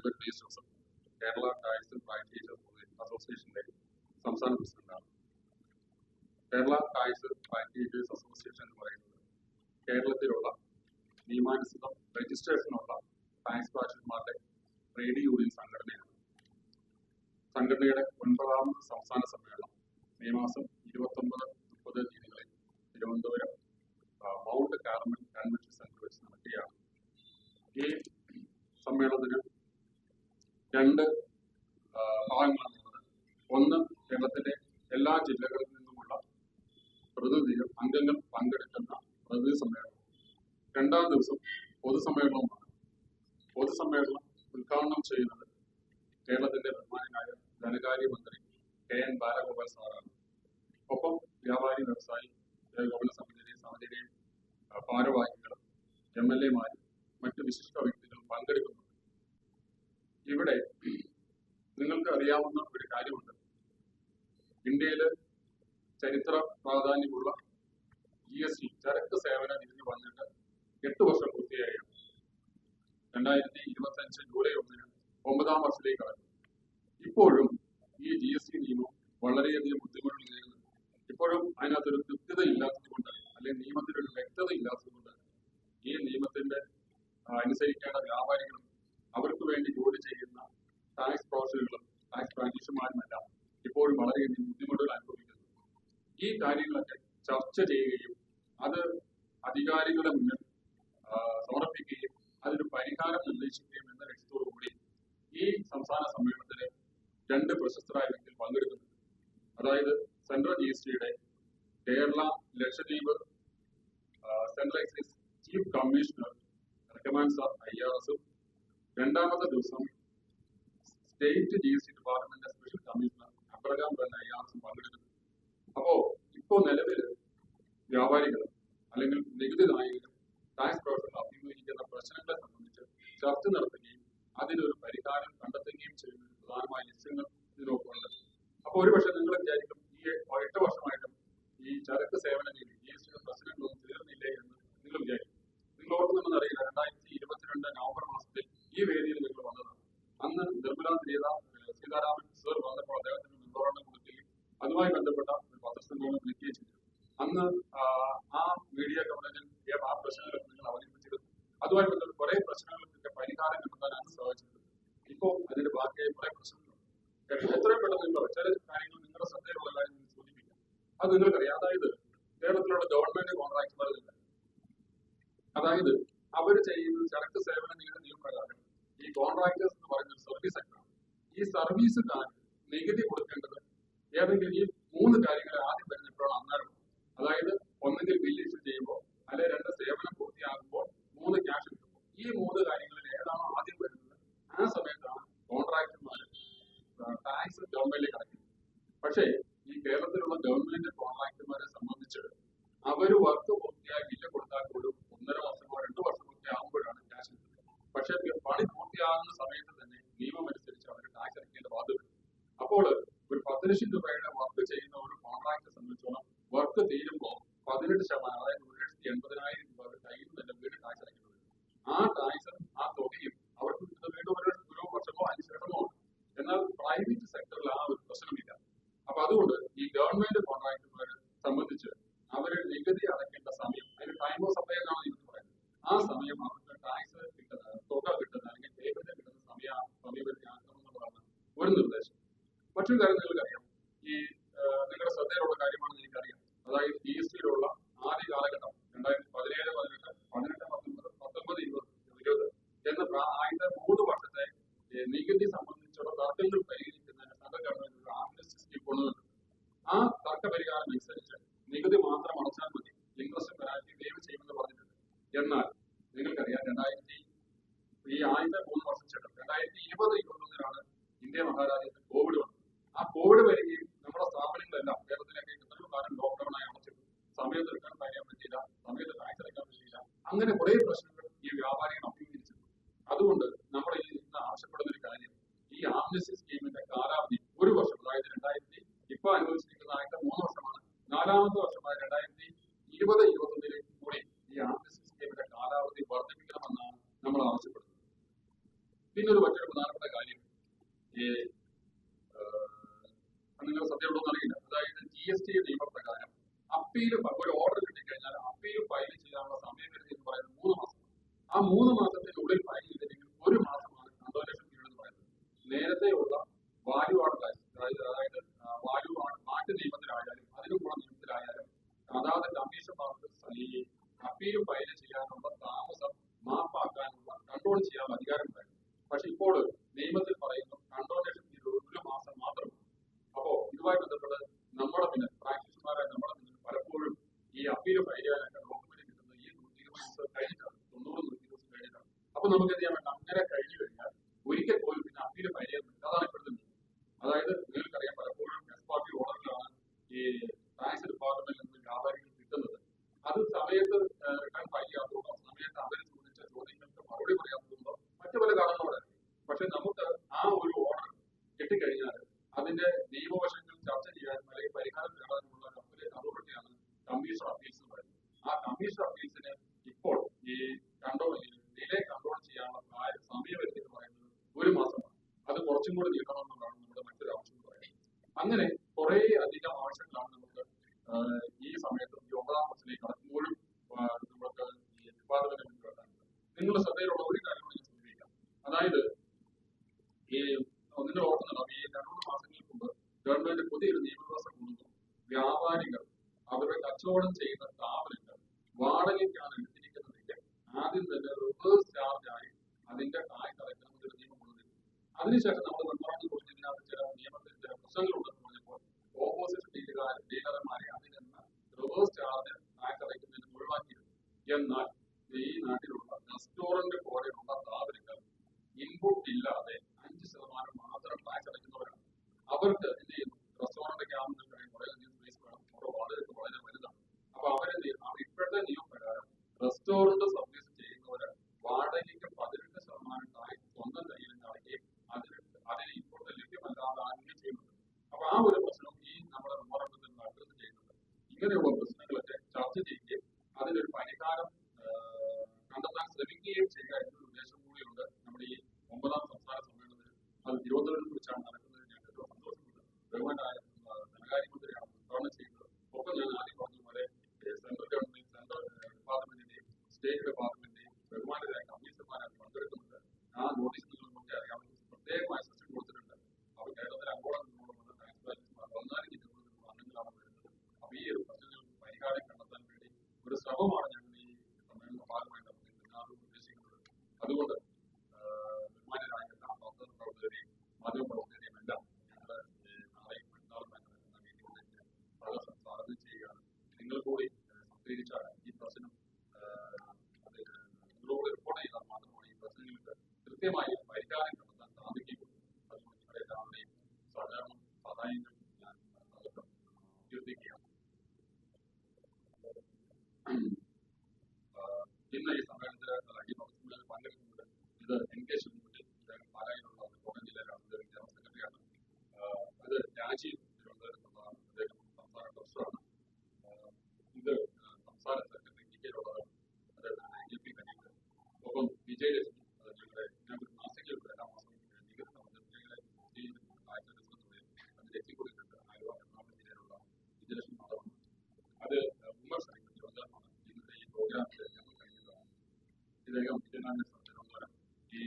Secretary ടീച്ചേഴ്സും Kerala tiles branch teachers അസോസിയേഷന്റെ സംസ്ഥാന പ്രസിഡന്റാണ് കേരള ടൈൽസ് ബ്രാഞ്ച് അസോസിയേഷൻ എന്ന് പറയുന്നത് കേരളത്തിലുള്ള നിയമാനുസൃതം രജിസ്ട്രേഷനുള്ള ടൈൽസ് ബ്രാഞ്ചുമാരുടെ ട്രേഡ് യൂണിയൻ സംഘടനയാണ്. സംഘടനയുടെ ഒൻപതാമത് സംസ്ഥാന സമ്മേളനം മെയ് മാസം ഇരുപത്തൊമ്പത് മുപ്പത് തീയതികളിൽ Thiruvananthapuram mount Carmel convention centre വെച്ച് നടത്തിയാണ് ഈ സമ്മേളനത്തിന് രണ്ട് ഭാഗങ്ങളാണുള്ളത് ഒന്ന് കേരളത്തിലെ എല്ലാ ജില്ലകളിൽ നിന്നുമുള്ള പ്രതിനിധികൾ അംഗങ്ങൾ പങ്കെടുക്കുന്ന പ്രതിനിധി സമ്മേളനം രണ്ടാം ദിവസം പൊതുസമ്മേളനവുമാണ്. പൊതുസമ്മേളനം ഉദ്ഘാടനം ചെയ്യുന്നത് കേരളത്തിന്റെ ബഹുമാനായ ധനകാര്യമന്ത്രി കെ എൻ ബാലഗോപാൽ സാറാണ്. ഒപ്പം വ്യാപാരി വ്യവസായി ഏകോപന സമിതിയിലെ സമിതിയിലെയും ഭാരവാഹികളും എം എൽ എമാരും മറ്റു വിശിഷ്ട വ്യക്തികളും പങ്കെടുക്കുന്നുണ്ട് ഇവിടെ നിങ്ങൾക്ക് അറിയാവുന്ന ഒരു കാര്യമുണ്ട്. ഇന്ത്യയിൽ ചരിത്ര പ്രാധാന്യമുള്ള ജി എസ് ടി ചരക്ക് സേവന നികുതി വന്നിട്ട് എട്ട് വർഷം പൂർത്തിയായാണ് രണ്ടായിരത്തി ഇരുപത്തി അഞ്ച് ജൂലൈ ഒന്നിന് ഒമ്പതാം വർഷത്തിലേക്ക് കടന്നു. ഇപ്പോഴും ഈ ജി എസ് ടി നിയമം വളരെയധികം ബുദ്ധിമുട്ടുകൾ നേരിടുന്നു ഇപ്പോഴും അതിനകത്തൊരു കൃത്യത ഇല്ലാത്തത് കൊണ്ട് അല്ലെങ്കിൽ നിയമത്തിനൊരു വ്യക്തത ഇല്ലാത്തത് കൊണ്ട് ഈ നിയമത്തിന്റെ അനുസരിക്കേണ്ട വ്യാപാരികളും അവർക്ക് വേണ്ടി ജോലി ചെയ്യുന്ന ടാക്സ് പ്രൊഫഷണലുകളും ടാക്സ് പ്രാക്ടീഷന്മാരുമെല്ലാം ഇപ്പോഴും വളരെയധികം ബുദ്ധിമുട്ടുകൾ അനുഭവിക്കുന്നു. ഈ കാര്യങ്ങളൊക്കെ ചർച്ച ചെയ്യുകയും അത് അധികാരികളുടെ മുന്നിൽ സമർപ്പിക്കുകയും അതിന് പരിഹാരം നിർദ്ദേശിക്കുകയും എന്ന ലക്ഷ്യത്തോടുകൂടി ഈ സംസ്ഥാന സമ്മേളനത്തിന് രണ്ട് പ്രശസ്തരായ വ്യക്തികൾ പങ്കെടുക്കുന്നുണ്ട് അതായത് സെൻട്രൽ ജി എസ് ടിയുടെ Kerala Lakshadweep central excise chief commissioner Rahman sir I R എസും രണ്ടാമത്തെ ദിവസം state G S T department special commissioner Abraham തന്നെ അയാൾക്ക് പങ്കെടുക്കുന്നു. അപ്പോ ഇപ്പോ നിലവിൽ വ്യാപാരികൾ അല്ലെങ്കിൽ നികുതി നായകരും ടാക്സ് പ്രൊഫഷണൽ അഭിമുഖീകരിക്കുന്ന പ്രശ്നങ്ങളെ സംബന്ധിച്ച് ചർച്ച നടത്തുകയും അതിനൊരു പരിഹാരം കണ്ടെത്തുകയും ചെയ്യുന്ന പ്രധാനമായ ലക്ഷ്യങ്ങൾ ഇതിനൊപ്പമുണ്ട് അപ്പൊ ഒരുപക്ഷെ നിങ്ങൾ വിചാരിക്കും ഈ എട്ട് വർഷമായിട്ടും ഈ ചരക്ക് സേവന നികുതി ജി എസ് ടിയുടെ പ്രശ്നങ്ങളൊന്നും തീർന്നില്ലേ എന്ന് നിങ്ങൾ വിചാരിക്കും. നിങ്ങൾ ഓർക്കുന്നുണ്ടെന്ന് അറിയില്ല രണ്ടായിരത്തി ഇരുപത്തിരണ്ട് നവംബർ മാസത്തിൽ ഈ വേദിയിൽ നിങ്ങൾ വന്നതാണ് അന്ന് നിർമ്മലാ സീത സീതാരാമൻ സർ വന്നപ്പോൾ അദ്ദേഹത്തിന് മെമ്മോറാണ്ടം കൊടുക്കുകയും അതുമായി ബന്ധപ്പെട്ട ഒരു പത്രസമ്മേളനം വിളിക്കുകയും ചെയ്തു. അന്ന് ആ, മീഡിയ കവറേജിൽ ആ പ്രശ്നങ്ങളൊക്കെ നിങ്ങൾ അവതരിപ്പിച്ചിരുന്നു അതുമായി ബന്ധപ്പെട്ട് കുറെ പ്രശ്നങ്ങൾക്കൊക്കെ പരിഹാരം അന്ന് സാധിച്ചിട്ടുണ്ട് ഇപ്പോൾ അതിന്റെ ബാക്കിയായി കുറെ പ്രശ്നങ്ങളുണ്ട്. എത്ര- എത്രയും പെട്ടെന്ന് നിങ്ങൾ ചില കാര്യങ്ങൾ നിങ്ങളുടെ ശ്രദ്ധയിലുള്ള കാര്യം സൂചിപ്പിക്കാം അത് നിങ്ങൾക്കറിയാം. അതായത് കേരളത്തിലുള്ള ഗവൺമെന്റ് കോൺട്രാക്ടർമാരില്ല അതായത് അവർ ചെയ്യുന്ന ചരക്ക് സേവന നിയമ നിയമപ്രകാരം ഈ കോൺട്രാക്ടേഴ്സ് എന്ന് പറയുന്ന സർവീസ് സെക്ടറാണ് ഈ സർവീസ് സർവീസുകാർ നികുതി കൊടുക്കേണ്ടത് ഏതെങ്കിലും ഈ മൂന്ന് കാര്യങ്ങൾ ആദ്യം വരുന്ന എപ്പോഴാണ് അന്നേരം അതായത് ഒന്നെങ്കിൽ ബില്ല് ഇഷ്യൂ ചെയ്യുമ്പോൾ അല്ലെങ്കിൽ രണ്ട് സേവനം പൂർത്തിയാകുമ്പോൾ മൂന്ന് ക്യാഷ് കിട്ടുമ്പോൾ ഈ മൂന്ന് കാര്യങ്ങളിൽ ഏതാണോ ആദ്യം വരുന്നത് ആ സമയത്താണ് കോൺട്രാക്ടർമാർ ടാക്സ് ഗവൺമെന്റിലേക്ക് അടയ്ക്കുന്നത് പക്ഷേ ഈ കേരളത്തിലുള്ള ഗവൺമെന്റ് കോൺട്രാക്ടർമാരെ സംബന്ധിച്ച് അവർ വർക്ക് പൂർത്തിയായി ബില്ല് കൊടുത്താൽ പോലും ഒന്നര വർഷമോ രണ്ടു വർഷമോ ഒക്കെ ആകുമ്പോഴാണ് ക്യാഷ് കിട്ടുന്നത് പക്ഷേ പണി പൂർത്തിയാകുന്ന സമയത്ത് തന്നെ നിയമം അനുസരിച്ച് അവർ ടാക്സ് അടയ്ക്കേണ്ട ബാധ്യത വരും. അപ്പോൾ ഒരു പത്ത് ലക്ഷം രൂപയുടെ വർക്ക് ചെയ്യുന്ന ഒരു കോൺട്രാക്ടറെ സംബന്ധിച്ചോളം വർക്ക് തീരുമ്പോൾ പതിനെട്ട് ശതമാനം അതായത് ഒരു ലക്ഷത്തി എൺപതിനായിരം രൂപ അവർ കയ്യിൽ തന്നെ വീണ്ടും ടാക്സ് അടയ്ക്കുന്നത്. ആ ടാക്സ് ആ തുകയും അവർക്ക് കിട്ടുന്ന വീണ്ടും ഒരു ഒരു വർഷമോ അഞ്ച് ആണ്. എന്നാൽ പ്രൈവറ്റ് സെക്ടറിൽ ആ ഒരു പ്രശ്നമില്ല. അപ്പൊ അതുകൊണ്ട് ഈ ഗവൺമെന്റ് കോൺട്രാക്ടർമാരെ സംബന്ധിച്ച് അവർ നികുതി അടയ്ക്കേണ്ട സമയം അതിന് ടൈം ഓഫ് സപ്ലൈ എന്നാണ് ഇതിന് പറയുന്നത് ആ സമയം അവർക്ക് ടാക്സ് കിട്ടുന്ന തുക കിട്ടുന്ന അല്ലെങ്കിൽ പേയ്മെന്റ് കിട്ടുന്ന സമയ സമയപരിധി ആക്കണം എന്നുള്ളതാണ് ഒരു നിർദ്ദേശം മറ്റൊരു കാര്യം നിങ്ങൾക്കറിയാം. ഈ നിങ്ങളുടെ ശ്രദ്ധയിലുള്ള കാര്യമാണെന്ന് എനിക്കറിയാം. അതായത് പി എസ് സിയിലുള്ള ആദ്യ കാലഘട്ടം രണ്ടായിരത്തി പതിനേഴ് പതിനെട്ട് പതിനെട്ട് പത്തൊമ്പത് പത്തൊമ്പത് ഇരുപത് ഇരുപത് എന്ന ആദ്യത്തെ മൂന്ന് വർഷത്തെ നികുതി സംബന്ധിച്ചുള്ള തർക്കങ്ങൾ പരിഹരിക്കുന്നതിന് ഒരു ആംബുലൻസ് സ്കീം കൊണ്ടുവന്നു ആ തർക്ക പരിഹാരം അനുസരിച്ച് നികുതി മാത്രം അടച്ചാൽ മതി. ഇൻട്രസ്റ്റ് പെനാൽറ്റി വേവ് ചെയ്യുമെന്ന് പറഞ്ഞിട്ടുണ്ട്. എന്നാൽ നിങ്ങൾക്കറിയാം രണ്ടായിരത്തി ഈ ആദ്യത്തെ മൂന്ന് വർഷം ചേട്ടൻ രണ്ടായിരത്തി ഇരുപത് ഇരുപത്തൊന്നിലാണ് ഇന്ത്യ മഹാരാജ്യത്ത് കോവിഡ് വന്നത്. ആ കോവിഡ് വരികയും നമ്മുടെ സ്ഥാപനങ്ങളെല്ലാം കേരളത്തിലേക്ക് എത്രയോ കാലം ലോക്ക്ഡൌൺ ആയി അടച്ചിട്ടു സമയത്ത് എടുക്കാൻ പറയാൻ പറ്റിയില്ല സമയത്ത് ടാക്സ് അടയ്ക്കാൻ പറ്റിയില്ല. അങ്ങനെ കുറെ പ്രശ്നങ്ങൾ ഈ വ്യാപാരികൾ അഭിമുഖീകരിച്ചു അതുകൊണ്ട് നമ്മൾ ഈ ഇന്ന് ആവശ്യപ്പെടുന്ന ഒരു കാര്യം ഈ ആംനസ്റ്റി സ്കീമിന്റെ കാലാവധി ഒരു വർഷം അതായത് രണ്ടായിരത്തി ഇപ്പൊ അനുവദിച്ചിരിക്കുന്ന ആയിട്ട് മൂന്ന് വർഷമാണ്. നാലാമത്തെ വർഷമായ രണ്ടായിരത്തി ഇരുപത് ഇരുപത്തൊന്നിലേക്ക് കൂടി ഈ ആംനസ്റ്റി സ്കീമിന്റെ കാലാവധി വർദ്ധിപ്പിക്കണമെന്നാണ് നമ്മൾ ആവശ്യപ്പെടുന്നത്. പിന്നെ ഒരു മറ്റൊരു പ്രധാനപ്പെട്ട കാര്യം നിങ്ങൾ എന്ന് അറിയില്ല അതായത് ജി എസ് ടി നിയമപ്രകാരം അപ്പീൽ ഒരു ഓർഡർ കിട്ടിക്കഴിഞ്ഞാൽ അപ്പീൽ ഫയൽ ചെയ്യാനുള്ള സമയപരിധി എന്ന് പറയുന്നത് മൂന്ന് മാസം. ആ മൂന്ന് മാസത്തിനുള്ളിൽ ഫയൽ ചെയ്തില്ലെങ്കിൽ ഒരു മാസമാണ് കണ്ടോലേഷൻ പീരീഡ് എന്ന് പറയുന്നത്. നേരത്തെയുള്ള വാല്യൂ ആർഡ് ടാക്സ് അതായത് അതായത് വാല്യൂ ആർഡ് മാറ്റ് നിയമത്തിലായാലും അതിനുള്ള നിയമത്തിലായാലും അതാത് കമ്മീഷന്മാർക്ക് ഈ അപ്പീൽ ഫയൽ ചെയ്യാനുള്ള താമസം മാപ്പാക്കാനുള്ള കൺട്രോൾ ചെയ്യാനുള്ള അധികാരം ഉണ്ടായിരുന്നു പക്ഷെ ഇപ്പോൾ നിയമത്തിൽ പറയുന്നു കൺട്രോളേഷൻ പീരീഡ് ഒരു മാസം മാത്രമാണ് അപ്പോ ഇതുമായി ബന്ധപ്പെട്ട് നമ്മുടെ പിന്നെ പ്രാക്ടീഷന്മാരായ നമ്മുടെ മുന്നിൽ പലപ്പോഴും ഫയൽ ചെയ്യാനൊക്കെ ഡോക്യുമെന്റ് കിട്ടുന്നത് ഈ നൂറ്റി ഇരുപത് ദിവസം കഴിഞ്ഞിട്ടാണ് തൊണ്ണൂറ് നൂറ്റി ദിവസം കഴിഞ്ഞിട്ടാണ് അപ്പൊ നമുക്ക് എന്ത് ചെയ്യാൻ വേണ്ട അങ്ങനെ കഴിഞ്ഞു കഴിഞ്ഞാൽ ഒരിക്കൽ പോലും പിന്നെ അപ്പീൽ ഫയൽ ചെയ്യാൻ പറ്റില്ല അതാണ് ഇപ്പോഴത്തെ നിയമം അതായത് നിങ്ങൾക്കറിയാം പലപ്പോഴും എസ് പാർട്ടി ഓർഡറിലാണ് ഈ ടാക്സ് ഡിപ്പാർട്ട്മെന്റിൽ നിന്ന് വ്യാപാരികൾ കിട്ടുന്നത് അത് സമയത്ത് റിട്ടേൺ ഫയൽ ചെയ്യാത്തതുകൊണ്ടോ സമയത്ത് അവർ ചോദിച്ച ചോദ്യങ്ങൾക്ക് മറുപടി പറയാത്തതുകൊണ്ടോ മറ്റു പല കാരണങ്ങളോടെ പക്ഷെ നമുക്ക് ആ ഒരു ഓർഡർ കിട്ടിക്കഴിഞ്ഞാൽ അതിന്റെ നിയമവശങ്ങൾ ചർച്ച ചെയ്യാനും അല്ലെങ്കിൽ പരിഹാരം നേടാനുമുള്ള ഒരു അതോറിറ്റിയാണ് കമ്മീഷൻ അപ്പീൽസ് എന്ന് പറയുന്നത് ആ കമ്മീഷൻ അപ്പീൽസിന് ഇപ്പോൾ ഈ കൺട്രോൾ ഡിലേ കൺട്രോൾ ചെയ്യാനുള്ള പ്രായ സമയപരിധി എന്ന് പറയുന്നത് ഒരു മാസമാണ് അത് കുറച്ചും കൂടെ നീട്ടണമെന്നുള്ളതാണ് നമ്മുടെ മറ്റൊരു ആവശ്യം എന്ന് പറയുന്നത്. അങ്ങനെ കുറെ അധികം ആവശ്യങ്ങളാണ് നമുക്ക് ഈ സമയത്ത് ഒമ്പതാം ക്ലാസ്സിലേക്ക് കടക്കുമ്പോഴും നമുക്ക് ഈ ഉത്പാദനം മുന്നിൽ വെക്കാനുണ്ട് നിങ്ങളുടെ ശ്രദ്ധയിലുള്ള ഒരു കാര്യം കൂടി സൂചിപ്പിക്കാം അതായത് ഈ നിങ്ങൾ ഓർക്കുന്നുണ്ടാവും ഈ രണ്ടു മാസങ്ങൾക്ക് മുമ്പ് ഗവൺമെന്റ് പുതിയൊരു നിയമവ്യവസ്ഥ കൊണ്ടുവന്നു. വ്യാപാരികൾ അവരുടെ കച്ചവടം ചെയ്യുന്ന സ്ഥാപനങ്ങൾ വാടകയ്ക്കാണ് എടുത്തിരിക്കുന്നതെങ്കിൽ ആദ്യം തന്നെ റിവേഴ്സ് ചാർജ് ആയി അതിന്റെ കായ് കൊണ്ടുവന്നു അതിനുശേഷം നമ്മൾ നിർമ്മാണം കുറിച്ച് ഇതിനകത്ത് ചില നിയമത്തിൽ ചില പ്രശ്നങ്ങളുണ്ടെന്ന് പറഞ്ഞപ്പോൾ ഓപ്പോസിറ്റ് ഡീലുകാർ ഡീലർമാരെ അതിൽ നിന്ന് റിവേഴ്സ് ചാർജ് കായ് തറയ്ക്കുന്നതിന് ഒഴിവാക്കിയിരുന്നു. എന്നാൽ ഈ നാട്ടിലുള്ള റെസ്റ്റോറന്റ് പോലെയുള്ള സ്ഥാപനങ്ങൾ ഇൻപുട്ട് ഇല്ലാതെ അഞ്ച് ശതമാനം മാത്രം ടാക്സ് അടയ്ക്കുന്നവരാണ്. അവർക്ക് എന്ത് ചെയ്യുന്നു? റെസ്റ്റോറന്റ് ആകുന്ന വളരെയധികം സ്പേസ് വേണം അവിടെ വളരെ വളരെ വലുതാണ്. അപ്പൊ അവരെന്ത് ചെയ്യുന്നു? ഇപ്പോഴത്തെ നിയമപ്രകാരം റെസ്റ്റോറന്റ് സർവീസ് ചെയ്യുന്നവര് വാടകയ്ക്ക് പതിനെട്ട് ശതമാനം ടാക്സ് സ്വന്തം കയ്യിൽ നിന്ന് അടയ്ക്കുകയും അതിന് അതിന് ഇപ്പോഴത്തെ ലഭ്യമല്ലാതെ ആകുകയും ചെയ്യുന്നുണ്ട് അപ്പൊ ആ ഒരു പ്രശ്നം ഈ നമ്മുടെ മെമ്മോറണ്ടത്തിൽ നിന്ന് അഡ്രസ് ചെയ്യുന്നുണ്ട് ഇങ്ങനെയുള്ള പ്രശ്നങ്ങളൊക്കെ ചർച്ച ചെയ്യുകയും അതിനൊരു പരിഹാരം ആഹ്, ശ്രമിക്കുകയും ചെയ്യുക എന്നൊരു ഉദ്ദേശം കൂടിയുണ്ട്. നമ്മുടെ ഈ ഒമ്പതാം സംസ്ഥാന സമ്മേളനത്തിൽ അത് തിരുവനന്തപുരത്ത് വെച്ചാണ് നടക്കുന്നത്. ഞാൻ ഏറ്റവും സന്തോഷമുണ്ട്. ബഹുമാനായ മന്ത്രിയാണ് ധനകാര്യമന്ത്രിയാണ് ഉദ്ഘാടനം ചെയ്യുന്നത്. ഒപ്പം ഞാൻ ആദ്യം പറഞ്ഞ പോലെ സെൻട്രൽ ഗവൺമെന്റ് സെൻട്രൽ ഡിപ്പാർട്ട്മെന്റിന്റെയും സ്റ്റേറ്റ് ഡിപ്പാർട്ട്മെന്റിന്റെയും ബഹുമാനരായ കമ്മീഷണർമാരാണ് പങ്കെടുക്കുന്നുണ്ട്. ആ നോട്ടീസ് നിങ്ങൾക്ക് അറിയാം പ്രത്യേകമായ സെഷൻ കൊടുത്തിട്ടുണ്ട് അപ്പോൾ കേരളത്തിൽ അങ്ങോളം ഇങ്ങോളം വന്ന ടാക്സ് ബാലൻസ് പതിനാല് ജില്ലകളിൽ നിന്നുള്ള അംഗങ്ങളാണ് വരുന്നത് അപ്പൊ ഈ ഒരു പ്രശ്നങ്ങൾക്ക് പരിഹാരം കണ്ടെത്താൻ വേണ്ടി ഒരു ശ്രമമാണ് ഞങ്ങൾ ഈ സമ്മേളന ഭാഗമായി നടത്തി എല്ലാവരും ഉദ്ദേശിക്കുന്നത് അതുകൊണ്ട് ആഹ്, ബഹുമാനരായ എല്ലാ പത്ര പ്രവർത്തകരെയും എല്ലാം ഞങ്ങൾ നാളെയും മറ്റന്നാളും നടക്കുന്ന മീറ്റിംഗിലേക്ക് നിങ്ങൾ കൂടി ആഹ്, സഹകരിച്ചാൽ ഈ പ്രശ്നം നിങ്ങളോട് റിപ്പോർട്ട് ചെയ്താൽ മാത്രമാണ് കൃത്യമായി പരിഹാരം കണ്ടെത്താൻ സാധിക്കുകയുള്ളൂ. അതുകൊണ്ട് നിങ്ങളുടെ എല്ലാവരുടെയും സഹകരണം സഹായങ്ങൾ ഞാൻ അഭ്യർത്ഥിക്കുകയാണ് ഇന്ന് ഈ സമ്മേളനത്തിൽ ഈ പ്രൊഫഷണൽ പങ്കെടുക്കുന്നത് ഇത് എൻകേജ് അത് രാജീവ് തിരുവനന്തപുരത്തുള്ളതാണ് അദ്ദേഹം സംസ്ഥാന ആഹ് ഇത് സംസ്ഥാന സെക്രട്ടറി ഉള്ളതാണ് അത് ജെ പി കനീക് ഒപ്പം വിജയലക്ഷ്മി ഞങ്ങളുടെ ഞങ്ങൾക്ക് മാസികയുണ്ട് എല്ലാ മാസവും നികുതി അത് വിമർശനം തിരുവനന്തപുരമാണ് ഇന്നത്തെ ഈ പ്രോഗ്രാമിൽ ഞങ്ങൾ കഴിഞ്ഞതാണ്. ഇദ്ദേഹം ഈ